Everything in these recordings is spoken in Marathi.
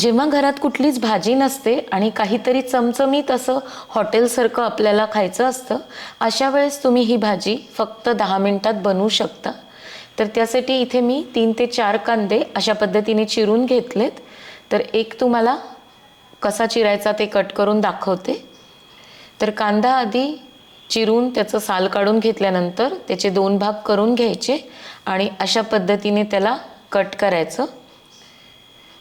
जेव्हा घरात कुठलीच भाजी नसते आणि काहीतरी चमचमीत असं हॉटेलसारखं आपल्याला खायचं असतं अशा वेळेस तुम्ही ही भाजी फक्त दहा मिनटात बनवू शकता. तर त्यासाठी इथे मी तीन ते चार कांदे अशा पद्धतीने चिरून घेतलेत. तर एक तुम्हाला कसा चिरायचा ते कट करून दाखवते. तर कांदा आधी चिरून त्याचं साल काढून घेतल्यानंतर त्याचे दोन भाग करून घ्यायचे आणि अशा पद्धतीने त्याला कट करायचं.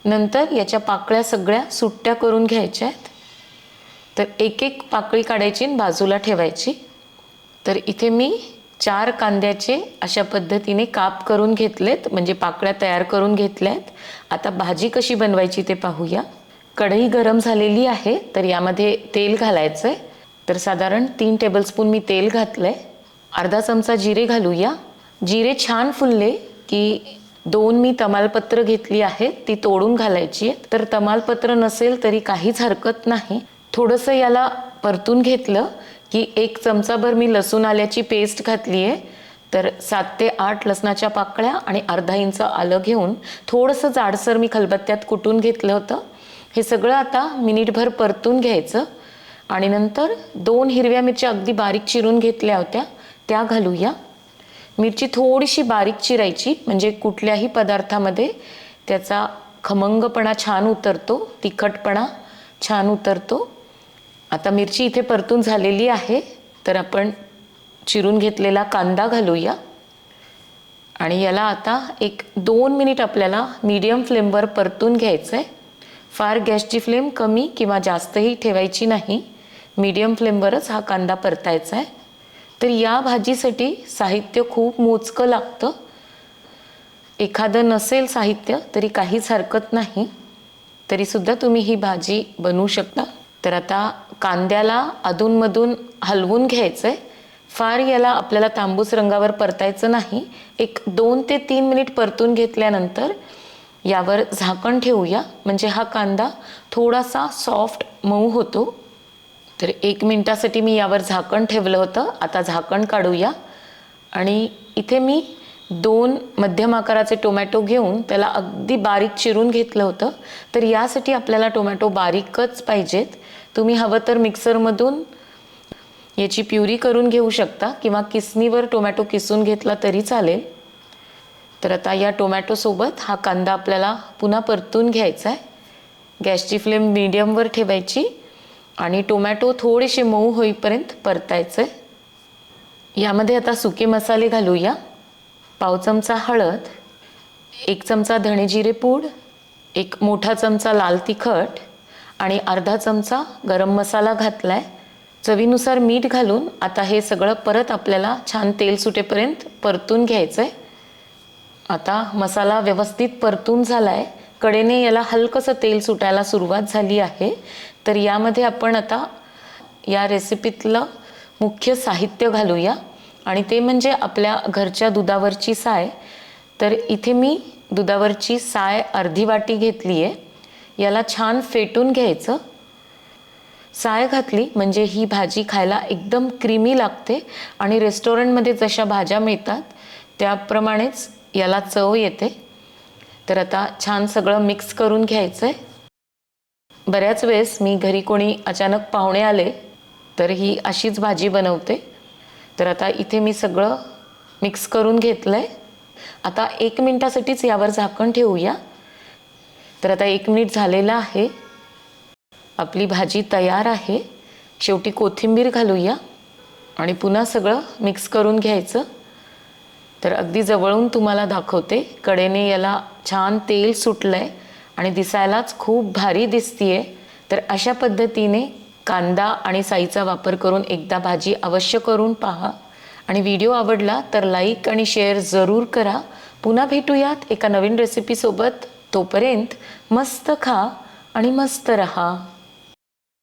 नंतर याच्या पाकळ्या सगळ्या सुट्ट्या करून घ्यायच्या आहेत. तर एक एक पाकळी काढायची आणि बाजूला ठेवायची. तर इथे मी चार कांद्याचे अशा पद्धतीने काप करून घेतलेत म्हणजे पाकळ्या तयार करून घेतल्या आहेत आता भाजी कशी बनवायची ते पाहूया. कढई गरम झालेली आहे तर यामध्ये तेल घालायचं आहे तर साधारण तीन टेबलस्पून मी तेल घातलं आहे अर्धा चमचा जिरे घालूया. जिरे छान फुलले की दोन मी तमालपत्र घेतली आहेत ती तोडून घालायची आहेत. तर तमालपत्र नसेल तरी काहीच हरकत नाही. थोडंसं याला परतून घेतलं की एक चमचाभर मी लसूण आल्याची पेस्ट घातली आहे. तर सात ते आठ लसणाच्या पाकळ्या आणि अर्धा इंच आलं घेऊन थोडंसं जाडसर मी खलबत्त्यात कुटून घेतलं होतं. हे सगळं आता मिनिटभर परतून घ्यायचं. आणि नंतर दोन हिरव्या मिरच्या अगदी बारीक चिरून घेतल्या होत्या. त्या घालूया. मिरची थोडीशी बारीक चिरायची म्हणजे कुठल्याही पदार्थामध्ये त्याचा खमंगपणा छान उतरतो तिखटपणा छान उतरतो. आता मिरची इथे परतून झालेली आहे तर आपण चिरून घेतलेला कांदा घालूया. आणि याला आता एक दोन मिनिट आपल्याला मीडियम फ्लेमवर परतून घ्यायचं आहे फार गॅसची फ्लेम कमी किंवा जास्तही ठेवायची नाही. मीडियम फ्लेमवरच हा कांदा परतायचा आहे तर या भाजीसाठी साहित्य खूप मोजकं लागतं. एखादं नसेल साहित्य तरी काहीच हरकत नाही. तरीसुद्धा तुम्ही ही भाजी बनवू शकता. तर आता कांद्याला अधूनमधून हलवून घ्यायचं आहे फार याला आपल्याला तांबूस रंगावर परतायचं नाही. एक दोन ते तीन मिनिट परतून घेतल्यानंतर यावर झाकण ठेवूया. म्हणजे हा कांदा थोडासा सॉफ्ट मऊ होतो. तर एक मिनटासाठी मी यावर झाकण ठेवलं होतं. आता झाकण काढूया. आणि इथे मी दोन मध्यम आकाराचे टोमॅटो घेऊन त्याला अगदी बारीक चिरून घेतलं होतं. तर यासाठी आपल्याला टोमॅटो बारीकच पाहिजेत. तुम्ही हवं तर मिक्सरमधून याची प्युरी करून घेऊ शकता किंवा किसनीवर टोमॅटो किसून घेतला तरी चालेल. तर आता या टोमॅटोसोबत हा कांदा आपल्याला पुन्हा परतून घ्यायचा आहे. गॅसची फ्लेम मीडियमवर ठेवायची. आणि टोमॅटो थोडेसे मऊ होईपर्यंत परतायचं. आहे यामध्ये आता सुके मसाले घालूया. पाव चमचा हळद एक चमचा धणेजिरे पूड एक मोठा चमचा लाल तिखट आणि अर्धा चमचा गरम मसाला घातला आहे चवीनुसार मीठ घालून आता हे सगळं परत आपल्याला छान तेल सुटेपर्यंत परतून घ्यायचं आहे आता मसाला व्यवस्थित परतून झाला आहे कडेने याला हलकंसं तेल सुटायला सुरुवात झाली आहे. तर यामध्ये आपण आता या रेसिपीतलं मुख्य साहित्य घालूया. आणि ते म्हणजे आपल्या घरच्या दुधावरची साय. तर इथे मी दुधावरची साय अर्धी वाटी घेतली आहे याला छान फेटून घ्यायचं. साय घातली म्हणजे ही भाजी खायला एकदम क्रीमी लागते आणि रेस्टॉरंटमध्ये जशा भाज्या मिळतात त्याप्रमाणेच याला चव येते. तर आता छान सगळं मिक्स करून घ्यायचं आहे बऱ्याच वेळेस मी घरी कोणी अचानक पाहुणे आले तर ही अशीच भाजी बनवते. तर आता इथे मी सगळं मिक्स करून घेतलं आहे आता एक मिनटासाठीच यावर झाकण ठेवूया. तर आता एक मिनिट झालेलं आहे. आपली भाजी तयार आहे. शेवटी कोथिंबीर घालूया आणि पुन्हा सगळं मिक्स करून घ्यायचं. तर अगदी जवळून तुम्हाला दाखवते. कडेने याला छान तेल सुटलं आहे आणि दिसायलाच खूप भारी दिसतीये. तर अशा पद्धतीने कांदा आणि साईचा वापर करून एकदा भाजी अवश्य करून पहा. आणि व्हिडिओ आवडला तर लाईक आणि शेअर जरूर करा. पुन्हा भेटूयात एका नवीन रेसिपीसोबत तोपर्यंत मस्त खा आणि मस्त रहा.